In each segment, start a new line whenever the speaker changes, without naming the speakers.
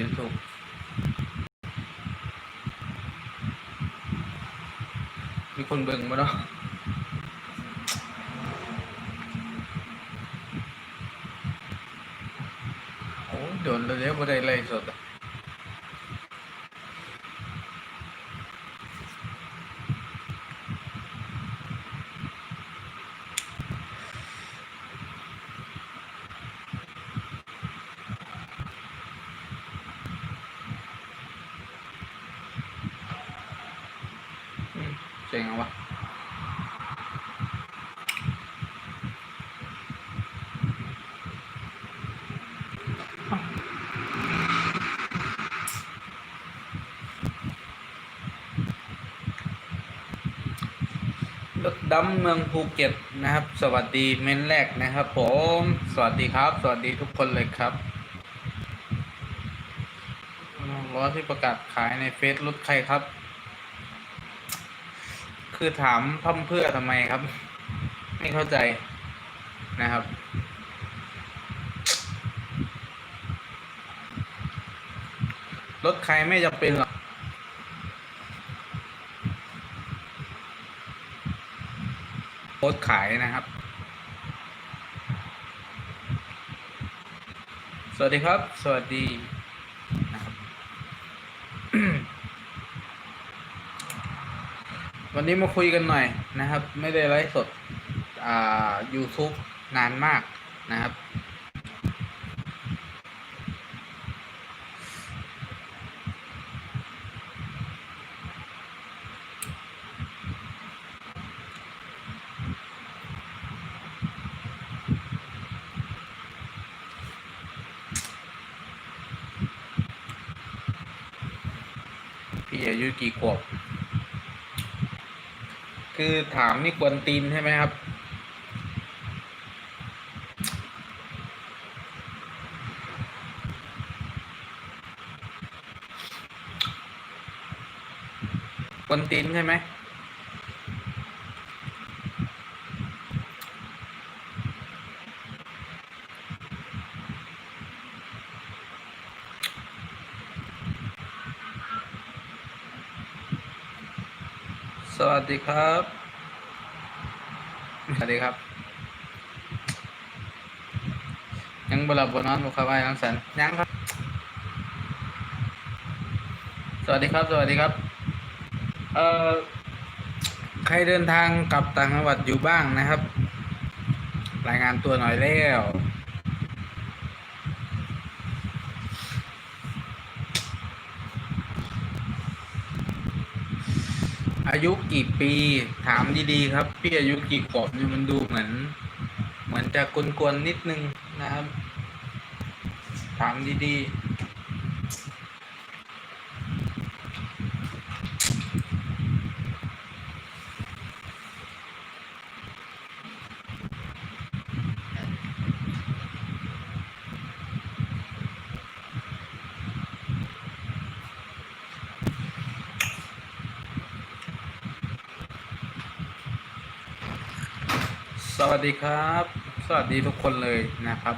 YouTube มีคนเบิ่งมาเนาะโอ้ยโดนแล้วบ่ได้ไล่สดอะ เจ๋งอะวะรถดำเมืองภูเก็ตนะครับ สวัสดีเม้นแรกนะครับ ผม สวัสดีครับ สวัสดีทุกคนเลยครับล้อที่ประกาศขายในเฟซรถใครครับ คือถามพั่มเพื่อทำไมครับ ไม่เข้าใจนะครับ รถใครไม่จำเป็นหรอกโพสขายนะครับ สวัสดีครับ สวัสดีนะครับ วันนี้มาคุยกันหน่อยนะครับ ไม่ได้ไลฟ์สดอ่า YouTube นานมากนะครับ พี่อายุกี่ขวบ คือถามนี่กวนตีนใช่ไหมครับ กวนตีนใช่ไหม ดีครับ สวัสดีครับ ยังบหลับบนอนบุคคาไว้น้องสันยังครับ สวัสดีครับ สวัสดีครับ เอ่อ ใครเดินทางกลับต่างจังหวัดอยู่บ้างนะครับ รายงานตัวหน่อยแล้ว อายุกี่ปีถามดีๆครับ พี่อายุกี่ขวบเนี่ยมันดูเหมือน เหมือนจะกวนๆนิดนึงนะครับ ถามดีๆ สวัสดีครับ สวัสดีทุกคนเลยนะครับ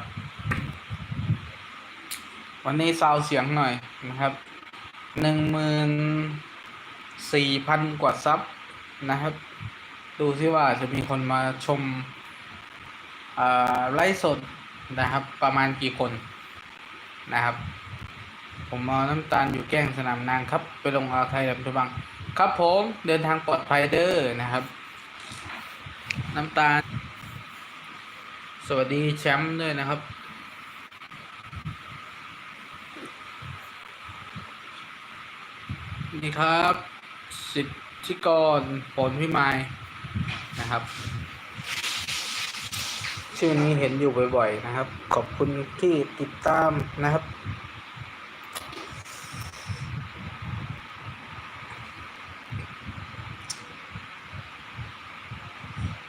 วันนี้ซาวเสียงหน่อยนะครับหนึ่งหมื่นสี่พันกว่าซับนะครับ ดูซิว่าจะมีคนมาชมไลฟ์สดนะครับ ประมาณกี่คนนะครับ ผมเอาน้ำตาลอยู่แก้งสนามนางครับ ไปลงอาไทยลำทุบัง ครับผมเดินทางปลอดภัยเด้อนะครับ น้ำตาล สวัสดีแชมป์ด้วยนะครับ นี่ครับ สิทธิกรผลพิมายนะครับชื่อนี้เห็นอยู่บ่อย ๆ นะครับ ขอบคุณที่ติดตามนะครับ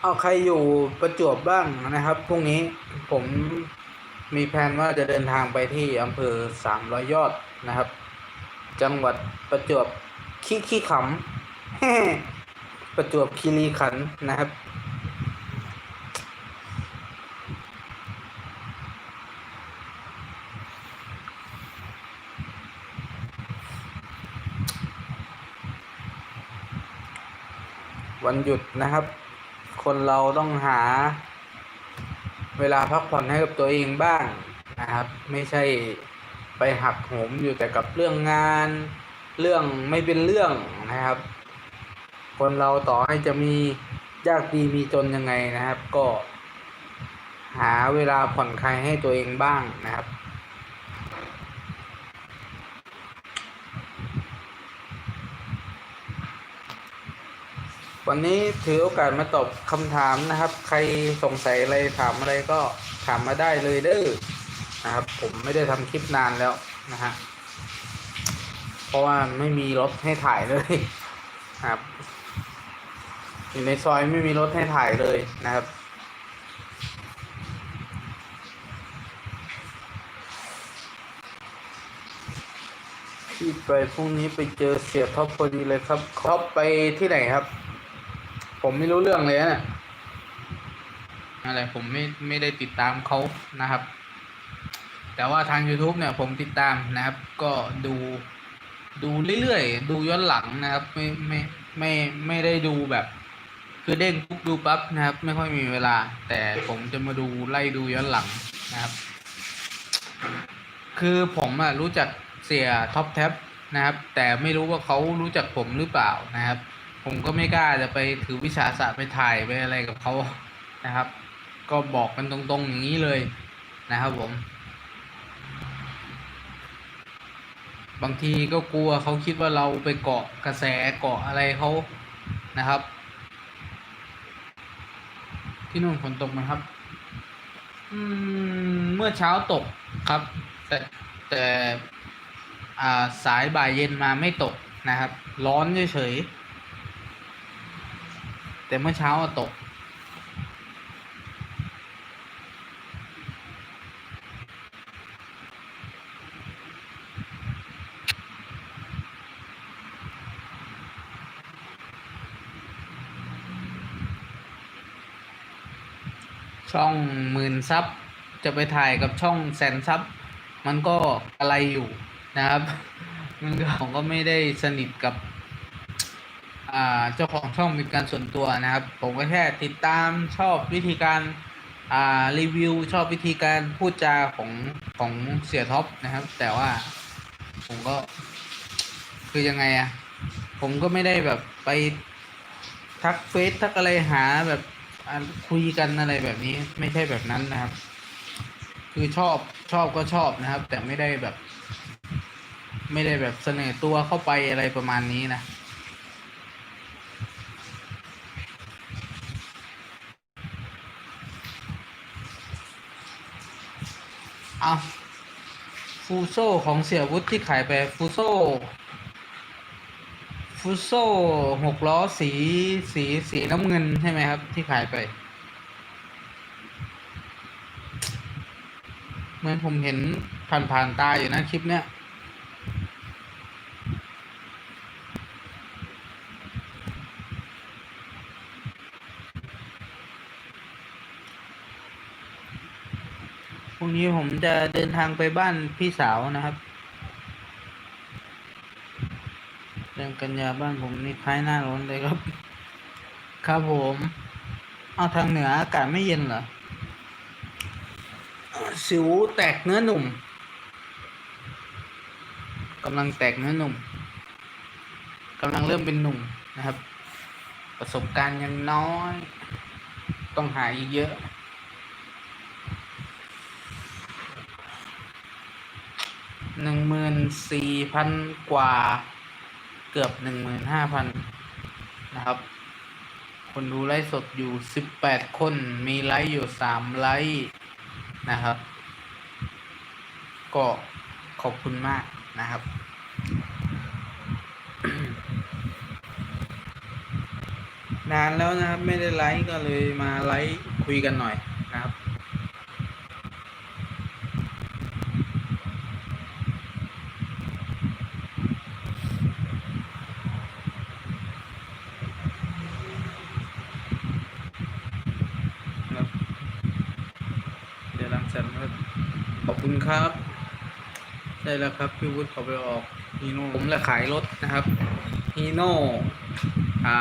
เอาใครอยู่ประจวบบ้างนะครับพรุ่งนี้ผมมีแผนว่าจะเดินทางไปที่อำเภอสามรอยยอดนะครับ จังหวัดประจวบขี้ขี้ขำประจวบคีรีขันนะครับ วันหยุดนะครับ คนเราต้องหา เวลาพักผ่อนให้กับตัวเองบ้างนะครับ ไม่ใช่ไปหักโหมอยู่แต่กับเรื่องงาน เรื่องไม่เป็นเรื่องนะครับ คนเราต่อให้จะมียากดีมีจนยังไงนะครับ ก็ หาเวลาผ่อนคลายให้ตัวเองบ้างนะครับ วันนี้ถือโอกาสมาตอบคำถามนะครับ ใครสงสัยอะไรถามอะไรก็ถามมาได้เลยเด้อนะครับ ผมไม่ได้ทำคลิปนานแล้วนะฮะเพราะว่าไม่มีรถให้ถ่ายเลยนะครับ อยู่ในซอยไม่มีรถให้ถ่ายเลยนะครับ ที่ไปพรุ่งนี้ไปเจอเสียท็อปพอดีเลยครับท็อปไปที่ไหนครับ ผมไม่รู้เรื่องเลยนะเนี่ยอะไรผมไม่ไม่ได้ติดตามเขานะครับ แต่ว่าทาง YouTube เนี่ยผมติดตามนะครับ ก็ดูดูเรื่อยๆ ดูย้อนหลังนะครับ ไม่ไม่ไม่ไม่ได้ดูแบบ คือเด้งปุ๊บดูปั๊บนะครับ ไม่ค่อยมีเวลา แต่ผมจะมาดูไล่ดูย้อนหลังนะครับ คือผมอะรู้จักเสียท็อปแท็บนะครับ แต่ไม่รู้ว่าเขารู้จักผมหรือเปล่านะครับ ผมก็ไม่กล้าจะไปถือวิชาสะไปถ่ายไปอะไรกับเขานะครับ ก็บอกกันตรงๆอย่างนี้เลยนะครับผม บางทีก็กลัวเขาคิดว่าเราไปเกาะกระแสเกาะอะไรเขานะครับ ที่นู่นฝนตกไหมครับ อืม เมื่อเช้าตกครับ แต่แต่สายบ่ายเย็นมาไม่ตกนะครับ ร้อนเฉยๆ แต่เมื่อเช้าตก ช่องหมื่นซับ จะไปถ่ายกับช่องแสนซับ มันก็อะไรอยู่นะครับ มันก็ผมก็ไม่ได้สนิทกับ เจ้าของช่องเป็นการส่วนตัวนะครับ ผมก็แค่ติดตามชอบวิธีการรีวิวชอบวิธีการพูดจาของของเสียท็อปนะครับ แต่ว่าผมก็คือยังไงอะผมก็ไม่ได้แบบไปทักเฟซทักอะไรหาแบบคุยกันอะไรแบบนี้ไม่ใช่แบบนั้นนะครับ คือชอบชอบก็ชอบนะครับ แต่ไม่ได้แบบ ไม่ได้แบบเสนอตัวเข้าไปอะไรประมาณนี้นะ เอาฟูโซของเสียวุฒิที่ขายไปฟูโซฟูโซหกล้อสีสีสีน้ำเงินใช่ไหมครับ ที่ขายไป เหมือนผมเห็นผ่านผ่านตาอยู่นะคลิปเนี้ย รุ่งนี้ผมจะเดินทางไปบ้านพี่สาวนะครับเดือนกันยาบ้านผมนี่คล้ายหน้าร้อนเลยครับ ครับผม เอาทางเหนืออากาศไม่เย็นเหรอ สิวแตกเนื้อหนุ่มกำลังแตกเนื้อหนุ่มกำลังเริ่มเป็นหนุ่มนะครับ ประสบการณ์ยังน้อย ต้องหาอีกเยอะ หนึ่งหมื่นสี่พันกว่าเกือบหนึ่งหมื่นห้าพันนะครับ คนดูไลฟ์สดอยู่สิบแปดคนมีไลฟ์อยู่สามไลฟ์นะครับ ก็ขอบคุณมากนะครับ นานแล้วนะครับ ไม่ได้ไลฟ์ก็เลยมาไลฟ์คุยกันหน่อยนะครับ ครับเดี๋ยวรังสรรค์ครับ ขอบ ครับได้แล้วครับพี่วุฒิเขาไปออกฮีโน่ผมแหละขายรถนะครับฮีโน่อ่า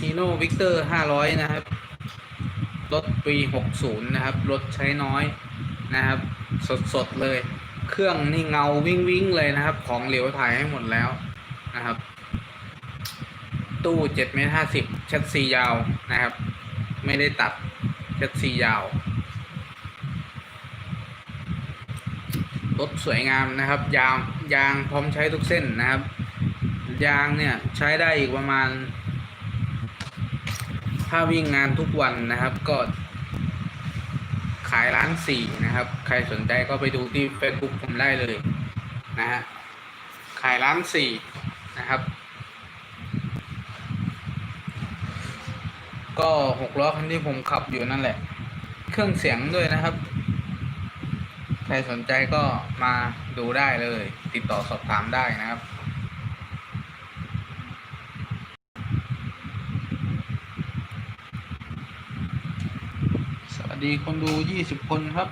ฮีโน่วิกเตอร์ห้าร้อยนะครับ รถปีหกศูนย์นะครับ รถใช้น้อยนะครับ สดสดเลย เครื่องนี่เงาวิ่งวิ่งเลยนะครับ ของเหลวถ่ายให้หมดแล้วนะครับ ตู้เจ็ดเมตรห้าสิบชัดซียาวนะครับ ไม่ได้ตัดชัดซียาว รถสวยงามนะครับ ยางยางพร้อมใช้ทุกเส้นนะครับ ยางเนี่ยใช้ได้อีกประมาณ ถ้าวิ่งงานทุกวันนะครับก็ ขายร้านสี่นะครับ ใครสนใจก็ไปดูที่ Facebook ผมได้เลยนะฮะขายร้านสี่นะครับ ก็หกล้อคันที่ผมขับอยู่นั่นแหละ เครื่องเสียงด้วยนะครับ ครสนใจก็มาดูได้เลย ติดต่อสอบถามได้นะครับ สวัสดีคนดู20คนครับ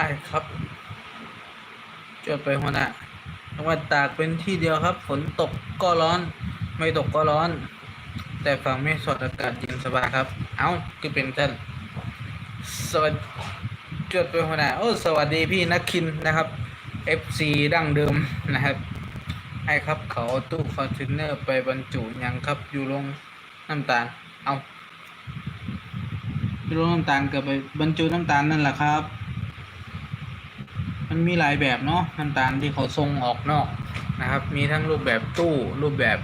ไอ้ครับ จดไปหัวหน้าจังหวัดตากเป็นที่เดียวครับ ฝนตกก็ร้อน ไม่ตกก็ร้อน แต่ฝั่งไม่สดอากาศเย็นสบายครับ เอ้าคือเป็นท่านสวัสดีจดไปหัวหน้าโอ้สวัสดีพี่นักคินนะครับ FC ดั้งเดิมนะครับไอ้ครับเขาเอาตู้คอนเทนเนอร์ไปบรรจุยังครับอยู่ลงน้ำตาล เอาอยู่ลงน้ำตาลเกิดไปบรรจุน้ำตาลนั่นแหละครับ มันมีหลายแบบเนาะน้ำตาลที่เขาส่งออกนอกนะครับ มีทั้งรูปแบบตู้รูปแบบ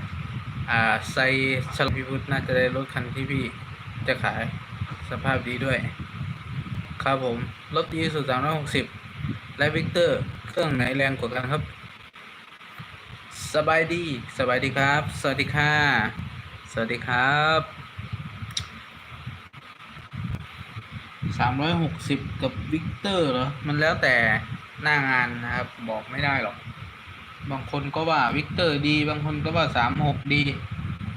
อ่าไซชลพิพุทธน่าจะได้รถคันที่พี่จะขายสภาพดีด้วย ครับผม รถดีสุดสามร้อยหกสิบและวิกเตอร์ เครื่องไหนแรงกว่ากันครับ สบายดี สบายดีครับ สวัสดีค่ะ สวัสดีครับสามร้อยหกสิบกับวิกเตอร์เหรอ มันแล้วแต่ หน้างานนะครับ บอกไม่ได้หรอก บางคนก็ว่าวิกเตอร์ดี บางคนก็ว่าสามหกดี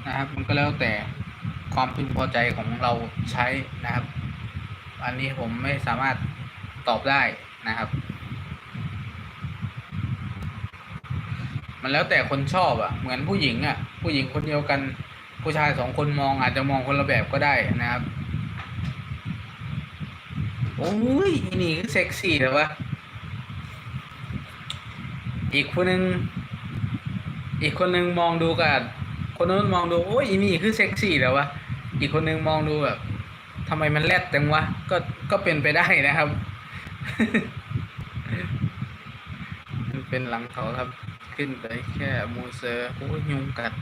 นะครับ มันก็แล้วแต่ความพึงพอใจของเราใช้นะครับ อันนี้ผมไม่สามารถตอบได้นะครับ มันแล้วแต่คนชอบอะ่ะ เหมือนผู้หญิงอะ่ะ ผู้หญิงคนเดียวกันผู้ชายสองคนมองอาจจะมองคนละแบบก็ได้นะครับ โอ้ยอีนี่คือเซ็กซี่แต่ว่า อีกคนนึงอีกคนนึงมองดูกับคนนู้นมองดูโอ้ยอีนี่คือเซ็กซี่แต่ว่าอีกคนนึงมองดูแบบทำไมมันแรดจังวะก็ก็เป็นไปได้นะครับมันเป็นหลังเขาครับ ขึ้นไปแค่มูเซอร์โอ้ยยุงกัด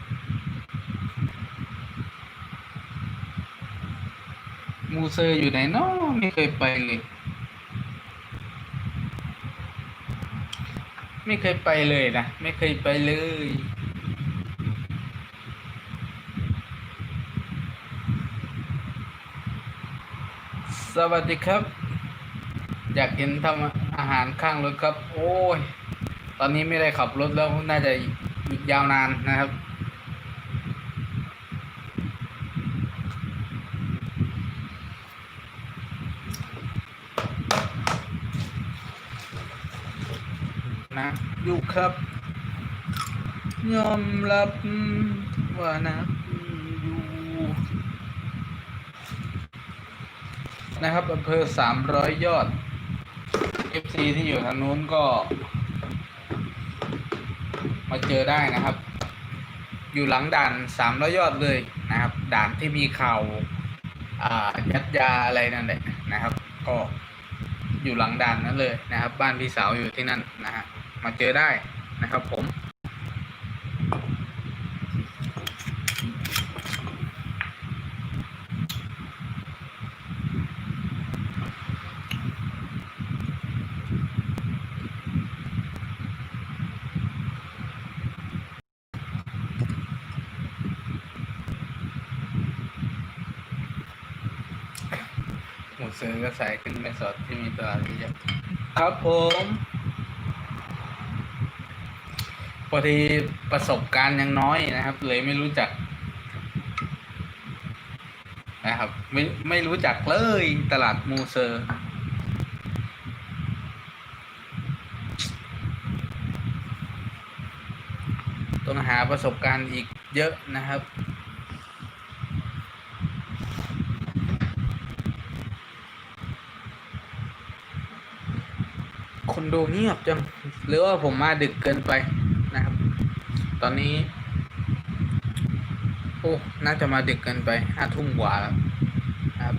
มูเซอร์อยู่ไหนเนาะไม่เคยไปเลย ไม่เคยไปเลยนะ ไม่เคยไปเลย สวัสดีครับ อยากเห็นทำอาหารข้างรถครับ โอ้ย ตอนนี้ไม่ได้ขับรถแล้ว น่าจะอีกยาวนานนะครับ นะ อยู่ครับยอมรับว่านะอยู่นะครับอำเภอสามร้อยยอด FC ที่อยู่ทางนู้นก็ มาเจอได้นะครับ อยู่หลังด่านสามร้อยยอดเลยนะครับ ด่านที่มีข่าวอ่ายัดยาอะไรนั่นแหละนะครับ ก็อยู่หลังด่านนั้นเลยนะครับ บ้านพี่สาวอยู่ที่นั่นนะฮะ มาเจอได้นะครับผมหมูเสือก็ใส่ขึ้นไปสดที่มีตลาดเยอะครับผม พอดีประสบการณ์ยังน้อยนะครับ เลยไม่รู้จัก นะครับ ไม่ไม่รู้จักเลยตลาดมูเซอร์ ต้องหาประสบการณ์อีกเยอะนะครับคนดูเงียบจังหรือว่าผมมาดึกเกินไป ตอนนี้ โอ้ น่าจะมาดึกเกินไปห้าทุ่มกว่าแล้วครับ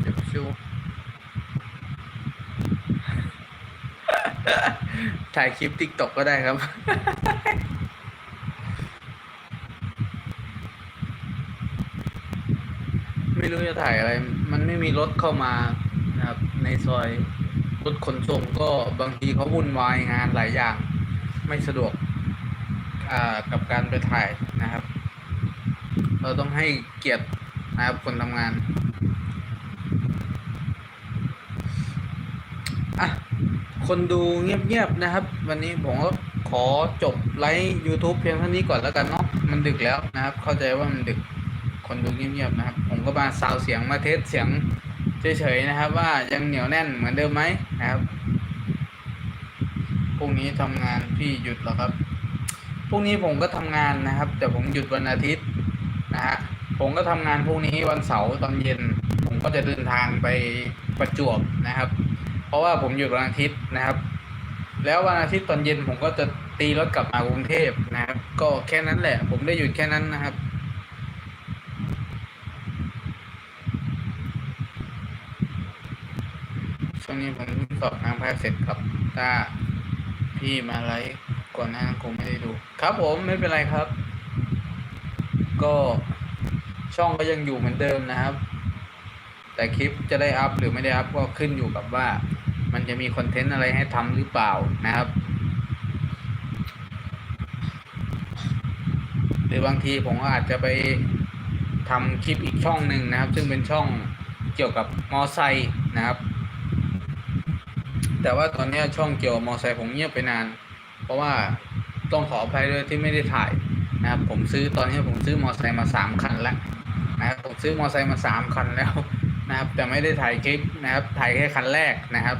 เดี๋ยวชูถ่ายคลิปติ๊กตอกก็ได้ครับไม่รู้จะถ่ายอะไร มันไม่มีรถเข้ามานะครับ ในซอย ถขนส่งก็บางทีเขาวุ่นวายงานหลายอย่าง ไม่สะดวกกับการไปถ่ายนะครับ เราต้องให้เกียรตินะครับคนทำงานอะคนดูเงียบๆนะครับ วันนี้ผมก็ขอจบไลฟ์ YouTube เพียงเท่านี้ก่อนแล้วกันเนาะมันดึกแล้วนะครับ เข้าใจว่ามันดึกคนดูเงียบๆนะครับ ผมก็มาซาวเสียงมาเทสเสียง เฉยๆนะครับ ว่ายังเหนียวแน่นเหมือนเดิมไหมนะครับพรุ่งนี้ทำงานพี่หยุดหรอครับพรุ่งนี้ผมก็ทำงานนะครับ แต่ผมหยุดวันอาทิตย์นะฮะผมก็ทำงานพรุ่งนี้วันเสาร์ตอนเย็น ผมก็จะเดินทางไปประจวบนะครับ เพราะว่าผมหยุดวันอาทิตย์นะครับ แล้ววันอาทิตย์ตอนเย็นผมก็จะตีรถกลับมากรุงเทพนะครับ ก็แค่นั้นแหละ ผมได้หยุดแค่นั้นนะครับ ช่วงนี้ผมสอบทางแพทย์เสร็จครับ ถ้าพี่มาไลฟ์ก่อนหน้านั้นคงไม่ได้ดู ครับผมไม่เป็นไรครับ ก็ช่องก็ยังอยู่เหมือนเดิมนะครับ แต่คลิปจะได้อัพหรือไม่ได้อัพก็ขึ้นอยู่กับว่า มันจะมีคอนเทนต์อะไรให้ทำหรือเปล่านะครับ หรือบางทีผมก็อาจจะไปทำคลิปอีกช่องหนึ่งนะครับ ซึ่งเป็นช่องเกี่ยวกับมอไซค์นะครับ แต่ว่าตอนนี้ช่องเกี่ยวกับมอไซค์ผมเงียบไปนาน เพราะว่าต้องขออภัยด้วยที่ไม่ได้ถ่ายนะครับผมซื้อตอนนี้ผมซื้อมอไซค์มาสามคันแล้วนะครับผมซื้อมอไซค์มาสามคันแล้วนะครับ แต่ไม่ได้ถ่ายคลิปนะครับ ถ่ายแค่คันแรกนะครับ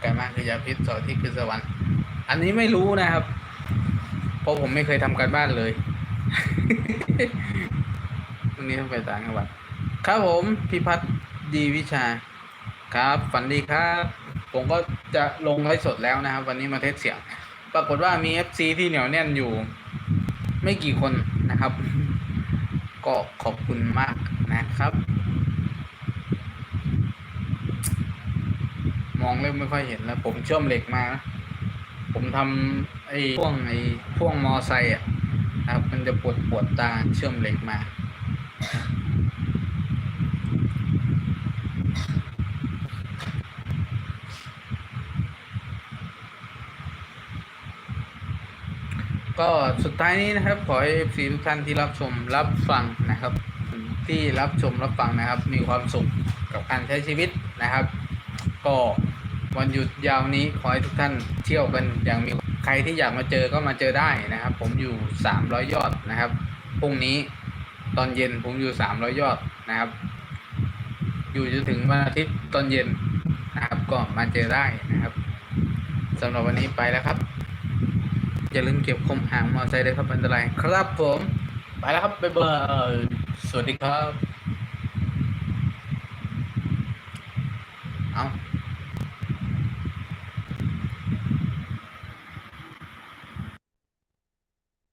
ไกลมากคือยาพิษสอที่คือสวรรค์อันนี้ไม่รู้นะครับ เพราะผมไม่เคยทำการบ้านเลยวันนี้ต้องไปต่างจังหวัดครับผมพิพัฒ ดีวิชาครับฝันดีครับ ผมก็จะลงไลฟ์สดแล้วนะครับ วันนี้มาเทสเสียง ปรากฏว่ามี FC ที่เหนียวแน่นอยู่ ไม่กี่คนนะครับ ก็ขอบคุณมากนะครับ มองเริ่มไม่ค่อยเห็นแล้ว ผมเชื่อมเหล็กมานะผมทำไอ้พ่วงไอ้พ่วงมอไซค์อะนะครับ มันจะปวดปวดตาเชื่อมเหล็กมา ก็สุดท้ายนี้นะครับ ขอให้ FC ทุกท่านที่รับชมรับฟังนะครับ ที่รับชมรับฟังนะครับ มีความสุขกับการใช้ชีวิตนะครับ ก็วันหยุดยาวนี้ขอให้ทุกท่านเที่ยวกันอย่างมีใครที่อยากมาเจอก็มาเจอได้นะครับ ผมอยู่ 300 ยอดนะครับพรุ่งนี้ตอนเย็นผมอยู่ 300 ยอดนะครับ อยู่จนถึงวันอาทิตย์ตอนเย็นนะครับก็มาเจอได้นะครับสำหรับวันนี้ไปแล้วครับ อย่าลืมเก็บคมหางมอเตอร์ไซค์ด้วยครับอันตรายครับผม ไปแล้วครับบ๊ายบายสวัสดีครับ เอา